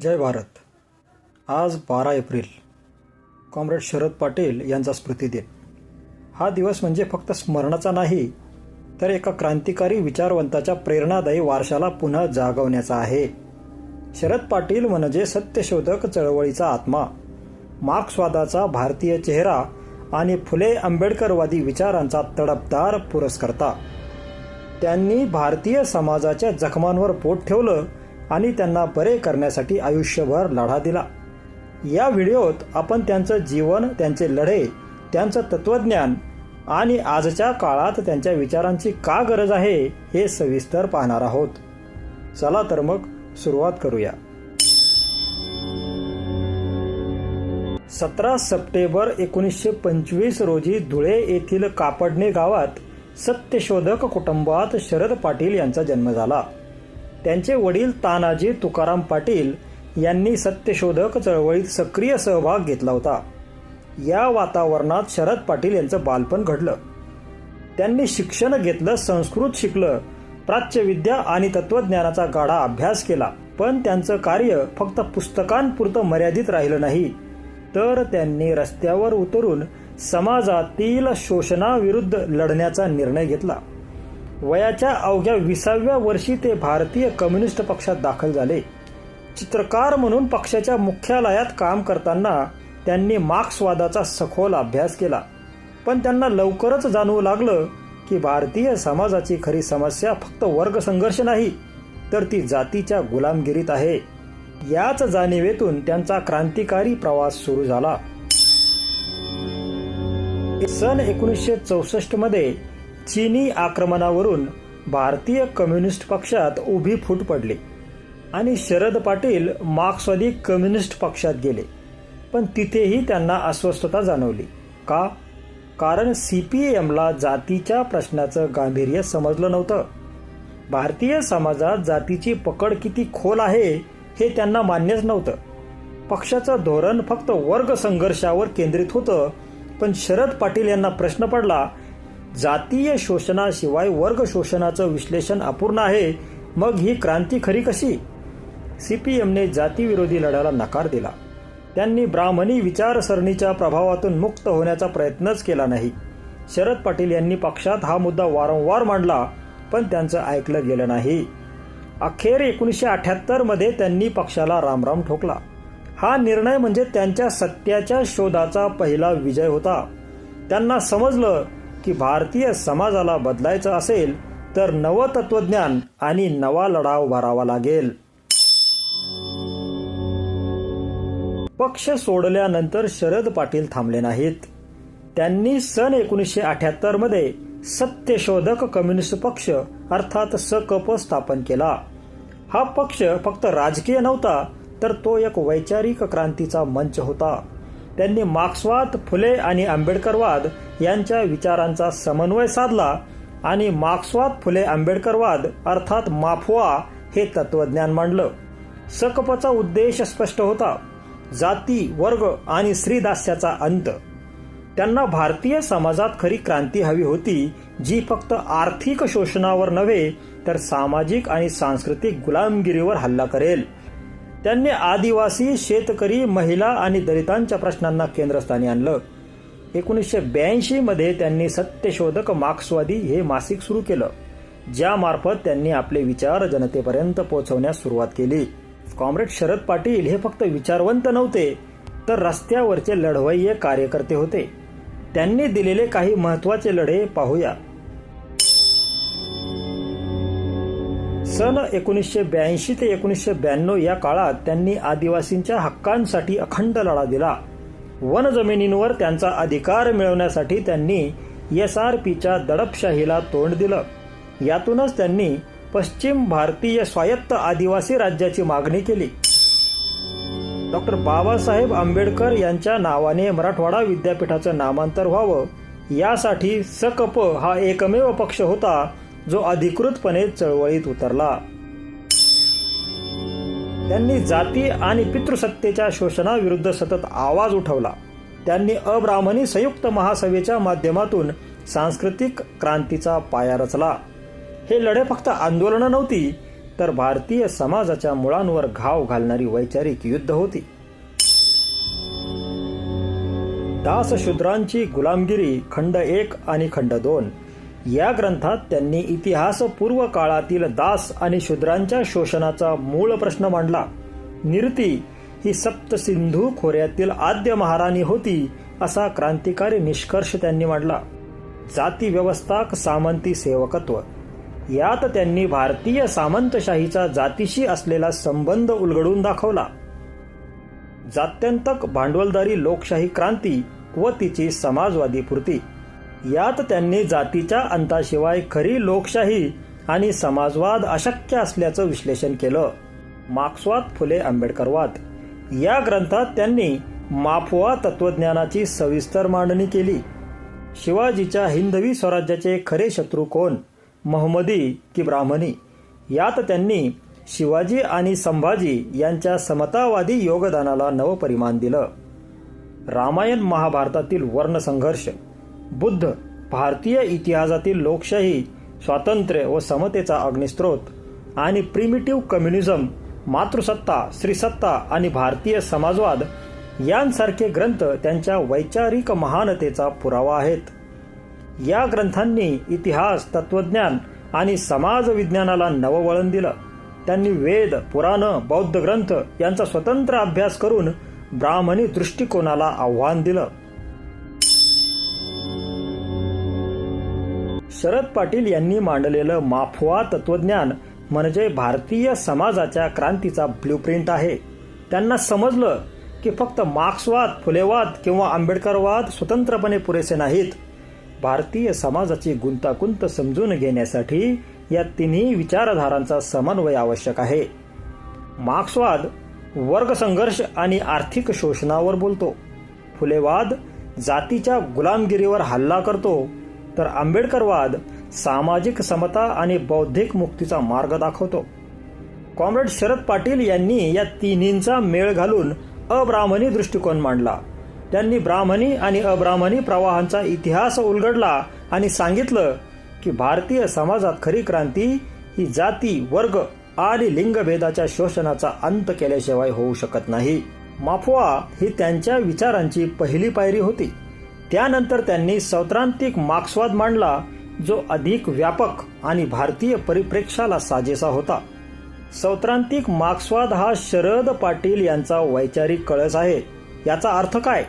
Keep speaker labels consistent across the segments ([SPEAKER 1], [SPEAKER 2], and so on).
[SPEAKER 1] जय भारत. आज बारा April. Comrade Sharad Patil यांचा स्मृतिदिन हा दिवस म्हणजे फक्त स्मरणाचा नाही तर एका क्रांतिकारी विचारवंताच्या प्रेरणादायी वारशाला पुन्हा जागवण्याचा आहे. शरद पाटील म्हणजे सत्यशोधक चळवळीचा आत्मा. मार्क्सवादाचा भारतीय चेहरा आणि फुले आंबेडकरवादी विचारांचा तडपदार पुरस्कर्ता. त्यांनी भारतीय समाजाच्या जखमांवर पोट ठेवलं आणि त्यांना बरे करण्यासाठी आयुष्यभर लढा दिला. या व्हिडिओत आपण त्यांचं जीवन त्यांचे लढे त्यांचं तत्वज्ञान आणि आजच्या काळात त्यांच्या विचारांची का गरज आहे हे सविस्तर पाहणार आहोत. चला तर मग सुरुवात करूया. सतरा सप्टेंबर एकोणीसशे पंचवीस रोजी धुळे येथील कापडणे गावात सत्यशोधक कुटुंबात शरद पाटील यांचा जन्म झाला. त्यांचे वडील तानाजी तुकाराम पाटील यांनी सत्यशोधक चळवळीत सक्रिय सहभाग घेतला होता. या वातावरणात शरद पाटील यांचं बालपण घडलं. त्यांनी शिक्षण घेतलं संस्कृत शिकलं प्राच्यविद्या आणि तत्वज्ञानाचा गाढा अभ्यास केला. पण त्यांचं कार्य फक्त पुस्तकांपुरतं मर्यादित राहिलं नाही. तर त्यांनी रस्त्यावर उतरून समाजातील शोषणाविरुद्ध लढण्याचा निर्णय घेतला. वयाच्या अवघ्या विसाव्या वर्षी ते भारतीय कम्युनिस्ट पक्षात दाखल झाले. चित्रकार म्हणून पक्षाच्या मुख्यालयात काम करताना त्यांनी मार्क्सवादाचा सखोल अभ्यास केला. पण त्यांना लवकरच जाणवू लागलं की भारतीय समाजाची खरी समस्या फक्त वर्ग संघर्ष नाही तर ती जातीच्या गुलामगिरीत आहे. याच जाणीवेतून त्यांचा क्रांतिकारी प्रवास सुरू झाला. सन एकोणीसशे चौसष्टमध्ये चीनी आक्रमणावरून भारतीय कम्युनिस्ट पक्षात उभी फूट पडली आणि शरद पाटील मार्क्सवादी कम्युनिस्ट पक्षात गेले. पण तिथेही त्यांना अस्वस्थता जाणवली. का? कारण सी पी एमला जातीच्या प्रश्नाचं गांभीर्य समजलं नव्हतं. भारतीय समाजात जातीची पकड किती खोल आहे हे त्यांना मान्यच नव्हतं. पक्षाचं धोरण फक्त वर्ग संघर्षावर केंद्रित होतं पण शरद पाटील यांना प्रश्न पडला जातीय शोषणाशिवाय वर्ग शोषणाचं विश्लेषण अपूर्ण आहे. मग ही क्रांती खरी कशी? सी पी एमने जातीविरोधी लढ्याला नकार दिला. त्यांनी ब्राह्मणी विचारसरणीच्या प्रभावातून मुक्त होण्याचा प्रयत्नच केला नाही. शरद पाटील यांनी पक्षात हा मुद्दा वारंवार मांडला पण त्यांचं ऐकलं गेलं नाही. अखेर एकोणीसशे अठ्याहत्तरमध्ये त्यांनी पक्षाला रामराम ठोकला. हा निर्णय म्हणजे त्यांच्या सत्याच्या शोधाचा पहिला विजय होता. त्यांना समजलं की भारतीय समाजाला बदलायचं असेल तर नवं तत्वज्ञान आणि नवा लढाव भरावा लागेल. पक्ष सोडल्यानंतर शरद पाटील थांबले नाहीत. त्यांनी सन एकोणीसशे अठ्याहत्तरमध्ये सत्यशोधक कम्युनिस्ट पक्ष अर्थात सकप स्थापन केला. हा पक्ष फक्त राजकीय नव्हता तर तो एक वैचारिक क्रांतीचा मंच होता. त्यांनी मार्क्सवाद फुले आणि आंबेडकरवाद यांच्या विचारांचा समन्वय साधला आणि मार्क्सवाद फुले आंबेडकरवाद अर्थात माफवा हे तत्वज्ञान मांडलं. सकपचा उद्देश स्पष्ट होता. जाती वर्ग आणि स्त्रीदास्याचा अंत. त्यांना भारतीय समाजात खरी क्रांती हवी होती जी फक्त आर्थिक शोषणावर नव्हे तर सामाजिक आणि सांस्कृतिक गुलामगिरीवर हल्ला करेल. त्यांनी आदिवासी शेतकरी महिला आणि दलितांच्या प्रश्नांना केंद्रस्थानी आणलं. एकोणीसशे ब्याऐंशी मध्ये त्यांनी सत्यशोधक मार्क्सवादी हे मासिक सुरू केलं ज्यामार्फत त्यांनी आपले विचार जनतेपर्यंत पोहोचवण्यास सुरुवात केली. कॉम्रेड शरद पाटील हे फक्त विचारवंत नव्हते तर रस्त्यावरचे लढवय्ये कार्यकर्ते होते. त्यांनी दिलेले काही महत्त्वाचे लढे पाहूया. सन एकोणीसशे ब्याऐंशी ते एकोणीसशे ब्याण्णव या काळात त्यांनी आदिवासींच्या हक्कांसाठी अखंड लढा दिला. वन जमिनींवर त्यांचा अधिकार मिळवण्यासाठी त्यांनी एस आर पीच्या दडपशाहीला तोंड दिलं. यातूनच त्यांनी पश्चिम भारतीय स्वायत्त आदिवासी राज्याची मागणी केली. डॉक्टर बाबासाहेब आंबेडकर यांच्या नावाने मराठवाडा विद्यापीठाचं नामांतर व्हावं यासाठी सकप हा एकमेव पक्ष होता जो अधिकृतपणे चळवळीत उतरला. त्यांनी जाती आणि पितृसत्तेच्या शोषणाविरुद्ध सतत आवाज उठवला. त्यांनी अब्राह्मणी संयुक्त महासभेच्या माध्यमातून सांस्कृतिक क्रांतीचा पाया रचला. हे लढे फक्त आंदोलनं नव्हती तर भारतीय समाजाच्या मुळांवर घाव घालणारी वैचारिक युद्ध होती. दासशूद्रांची गुलामगिरी खंड एक आणि खंड दोन या ग्रंथात त्यांनी इतिहास पूर्व काळातील दास आणि शूद्रांच्या शोषणाचा मूळ प्रश्न मांडला. निरती ही सप्त सिंधू खोऱ्यातील आद्य महाराणी होती असा क्रांतिकारी निष्कर्ष त्यांनी मांडला. जाती व्यवस्था सामंती सेवकत्व. यात त्यांनी भारतीय सामंतशाहीचा जातीशी असलेला संबंध उलगडून दाखवला. जात्यंतक भांडवलदारी लोकशाही क्रांती व तिची समाजवादी पूर्ती यात त्यांनी जातीच्या अंताशिवाय खरी लोकशाही आणि समाजवाद अशक्य असल्याचं विश्लेषण केलं. मार्क्सवाद फुले आंबेडकरवाद. या ग्रंथात त्यांनी माफुआ तत्वज्ञानाची सविस्तर मांडणी केली. शिवाजीच्या हिंदवी स्वराज्याचे खरे शत्रू कोण? महमदी की ब्राह्मणी? यात त्यांनी शिवाजी आणि संभाजी यांच्या समतावादी योगदानाला नवपरिमाण दिलं. रामायण महाभारतातील वर्णसंघर्ष. बुद्ध भारतीय इतिहासातील लोकशाही स्वातंत्र्य व समतेचा अग्निस्त्रोत आणि प्रिमिटिव्ह कम्युनिझम मातृसत्ता श्रीसत्ता आणि भारतीय समाजवाद यांसारखे ग्रंथ त्यांच्या वैचारिक महानतेचा पुरावा आहेत. या ग्रंथांनी इतिहास तत्वज्ञान आणि समाजविज्ञानाला नववळण दिलं. त्यांनी वेद पुराण बौद्ध ग्रंथ यांचा स्वतंत्र अभ्यास करून ब्राह्मणी दृष्टिकोनाला आव्हान दिलं. शरद पाटील यांनी मांडलेलं माफवा तत्वज्ञान म्हणजे भारतीय समाजाच्या क्रांतीचा ब्ल्यूप्रिंट आहे. त्यांना समजलं की फक्त मार्क्सवाद फुलेवाद किंवा आंबेडकरवाद स्वतंत्रपणे पुरेसे नाहीत. भारतीय समाजाची गुंतागुंत समजून घेण्यासाठी या तिन्ही विचारधारांचा समन्वय आवश्यक आहे. मार्क्सवाद वर्ग संघर्ष आणि आर्थिक शोषणावर बोलतो. फुलेवाद जातीच्या गुलामगिरीवर हल्ला करतो. तर आंबेडकरवाद सामाजिक समता आणि बौद्धिक मुक्तीचा मार्ग दाखवतो. कॉम्रेड शरद पाटील यांनी या तिन्हींचा मेळ घालून अब्राह्मणी दृष्टिकोन मांडला. त्यांनी ब्राह्मणी आणि अब्राह्मणी प्रवाहांचा इतिहास उलगडला आणि सांगितलं की भारतीय समाजात खरी क्रांती ही जाती वर्ग आणि लिंगभेदाच्या शोषणाचा अंत केल्याशिवाय होऊ शकत नाही. माफवा ही त्यांच्या विचारांची पहिली पायरी होती. त्यानंतर त्यांनी सौत्रांतिक मार्क्सवाद मांडला जो अधिक व्यापक आणि भारतीय परिप्रेक्षाला साजेसा होता. सौत्रांतिक मार्क्सवाद हा शरद पाटील यांचा वैचारिक कळस आहे. याचा अर्थ काय?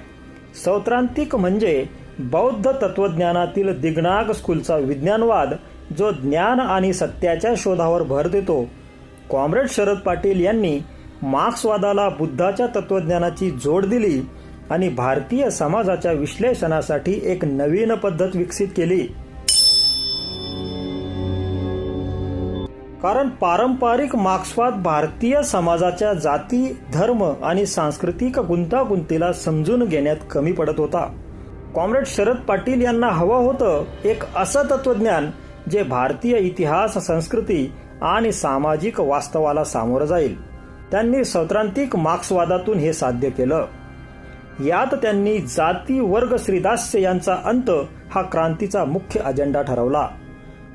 [SPEAKER 1] सौत्रांतिक म्हणजे बौद्ध तत्वज्ञानातील दिग्नाग स्कूलचा विज्ञानवाद जो ज्ञान आणि सत्याच्या शोधावर भर देतो. कॉम्रेड शरद पाटील यांनी मार्क्सवादाला बुद्धाच्या तत्वज्ञानाची जोड दिली आणि भारतीय समाजाच्या विश्लेषणासाठी एक नवीन पद्धत विकसित केली. कारण पारंपरिक मार्क्सवाद भारतीय समाजाच्या जाती धर्म आणि सांस्कृतिक गुंतागुंतीला समजून घेण्यात कमी पडत होता. कॉम्रेड शरद पाटील यांना हवं होतं एक असं तत्वज्ञान जे भारतीय इतिहास संस्कृती आणि सामाजिक वास्तवाला सामोरं जाईल. त्यांनी सौत्रांतिक मार्क्सवादातून हे साध्य केलं. यात त्यांनी जाती वर्ग श्रीदास्य यांचा अंत हा क्रांतीचा मुख्य अजेंडा ठरवला.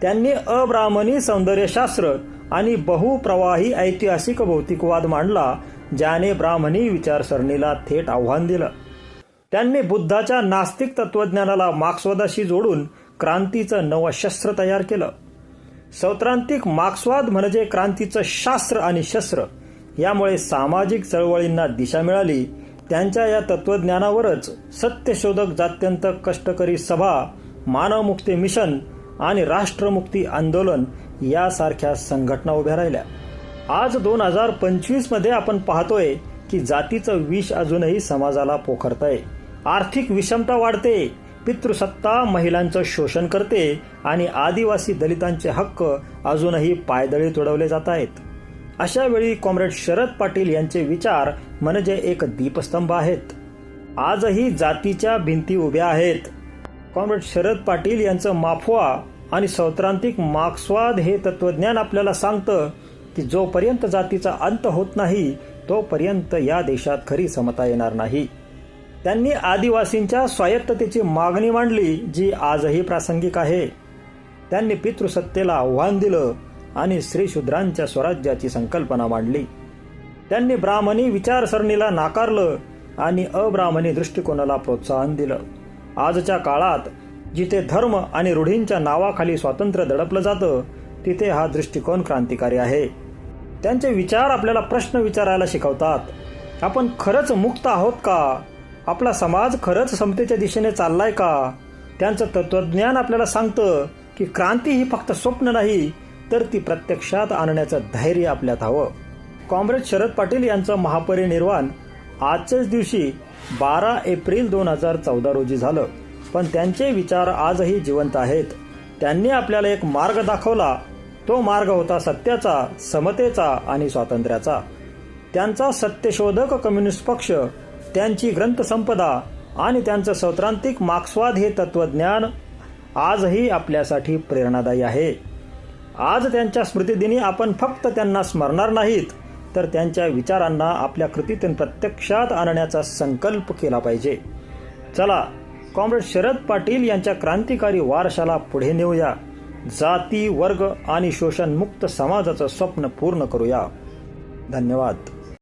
[SPEAKER 1] त्यांनी अब्राह्मणी सौंदर्यशास्त्र आणि बहुप्रवाही ऐतिहासिक भौतिकवाद मांडला ज्याने ब्राह्मणी विचारसरणीला थेट आव्हान दिलं. त्यांनी बुद्धाच्या नास्तिक तत्वज्ञानाला मार्क्सवादाशी जोडून क्रांतीचं नवं शस्त्र तयार केलं. सौत्रांतिक मार्क्सवाद म्हणजे क्रांतीचं शास्त्र आणि शस्त्र. यामुळे सामाजिक चळवळींना दिशा मिळाली त्यांच्या या तत्वज्ञानावरच सत्यशोधक जात्यंत कष्टकरी सभा मानवमुक्ती मिशन आणि राष्ट्रमुक्ती आंदोलन यासारख्या संघटना उभ्या राहिल्या. आज दोन हजार पंचवीसमध्ये आपण पाहतोय की जातीचं विष अजूनही समाजाला पोखरतंय. आर्थिक विषमता वाढते पितृसत्ता महिलांचं शोषण करते आणि आदिवासी दलितांचे हक्क अजूनही पायदळी तुडवले जात आहेत. अशा वेळी कॉम्रेड शरद पाटील यांचे विचार म्हणजे एक दीपस्तंभ आहेत. आजही जातीच्या भिंती उभ्या आहेत. कॉम्रेड शरद पाटील यांचं माफवा आणि सौत्रांतिक मार्क्सवाद हे तत्वज्ञान आपल्याला सांगतं की जोपर्यंत जातीचा अंत होत नाही तोपर्यंत या देशात खरी समता येणार नाही. त्यांनी आदिवासींच्या स्वायत्ततेची मागणी मांडली जी आजही प्रासंगिक आहे. त्यांनी पितृसत्तेला आव्हान दिलं आणि स्त्रीशूद्रांच्या स्वराज्याची संकल्पना मांडली. त्यांनी ब्राह्मणी विचारसरणीला नाकारलं आणि अब्राह्मणी दृष्टिकोनाला प्रोत्साहन दिलं. आजच्या काळात जिथे धर्म आणि रूढींच्या नावाखाली स्वातंत्र्य दडपलं जातं तिथे हा दृष्टिकोन क्रांतिकारी आहे. त्यांचे विचार आपल्याला प्रश्न विचारायला शिकवतात. आपण खरंच मुक्त आहोत का? आपला समाज खरंच समतेच्या दिशेने चाललाय का? त्यांचं तत्वज्ञान आपल्याला सांगतं की क्रांती ही फक्त स्वप्न नाही तर ती प्रत्यक्षात आणण्याचं धैर्य आपल्यात हवं. काँग्रेस शरद पाटील यांचं महापरिनिर्वाण आजच्याच दिवशी बारा एप्रिल दोन हजार चौदा रोजी झालं. पण त्यांचे विचार आजही जिवंत आहेत. त्यांनी आपल्याला एक मार्ग दाखवला. तो मार्ग होता सत्याचा समतेचा आणि स्वातंत्र्याचा. त्यांचा सत्यशोधक कम्युनिस्ट पक्ष त्यांची ग्रंथसंपदा आणि त्यांचं सौत्रांतिक मार्क्सवाद हे तत्वज्ञान आजही आपल्यासाठी प्रेरणादायी आहे. आज त्यांच्या स्मृतिदिनी आपण फक्त त्यांना स्मरणार नाहीत तर त्यांच्या विचारांना आपल्या कृतीतून प्रत्यक्षात आणण्याचा संकल्प केला पाहिजे. चला कॉम्रेड शरद पाटील यांच्या क्रांतिकारी वारशाला पुढे नेऊया. जाती वर्ग आणि शोषणमुक्त समाजाचं स्वप्न पूर्ण करूया. धन्यवाद.